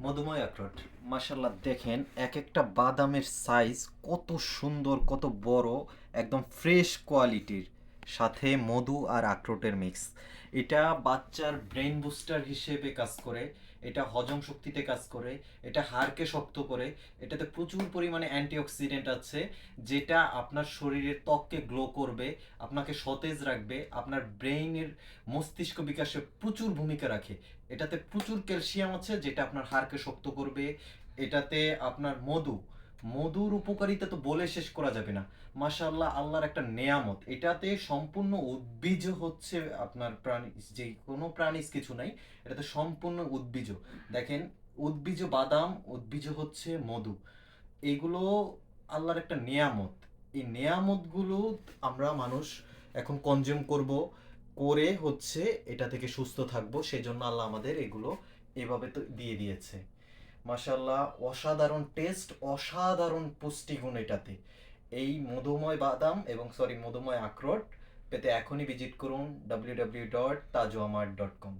মধুময় আখরোট। মাশাল্লাহ দেখেন এক একটা বাদামের সাইজ কত সুন্দর, কত বড়, একদম ফ্রেশ কোয়ালিটির সাথে মধু আর আখরোটের মিক্স এটা বাচ্চার ব্রেন বুস্টার হিসেবে কাজ করে। এটা হজম শক্তিতে কাজ করে, এটা হাড়কে শক্ত করে, এটাতে প্রচুর পরিমাণে অ্যান্টিঅক্সিডেন্ট আছে, যেটা আপনার শরীরের ত্বককে গ্লো করবে, আপনাকে সতেজ রাখবে, আপনার ব্রেইনের মস্তিষ্ক বিকাশে প্রচুর ভূমিকা রাখে। এটাতে প্রচুর ক্যালসিয়াম আছে, যেটা আপনার হাড়কে শক্ত করবে, এটাতে আপনার মধু মধুর উপকারিতা তো বলে শেষ করা যাবে না। মাশাআল্লাহ, আল্লাহর একটা নেয়ামত। এটাতে সম্পূর্ণ উদ্ভিজ হচ্ছে আপনার প্রাণী, যে কোনো প্রাণীজ কিছু নাই, এটাতে সম্পূর্ণ উদ্ভিজ। দেখেন, উদ্ভিজ বাদাম, উদ্ভিজ হচ্ছে মধু। এগুলো আল্লাহর একটা নেয়ামত। এই নেয়ামতগুলো আমরা মানুষ এখন কনজিউম করব, করে হচ্ছে এটা থেকে সুস্থ থাকব, সেজন্য আল্লাহ আমাদের এগুলো এভাবে তো দিয়ে দিয়েছে। মাশাল্লাহ অসাধারণ টেস্ট, অসাধারণ পুষ্টিগুণ এটাতে। এই মধুময় বাদাম এবং সরি মধুময় আখরোট পেতে এখনই ভিজিট করুন ডাব্লিউ ডাব্লিউ ডট তাজোয়ামার্ট ডট কম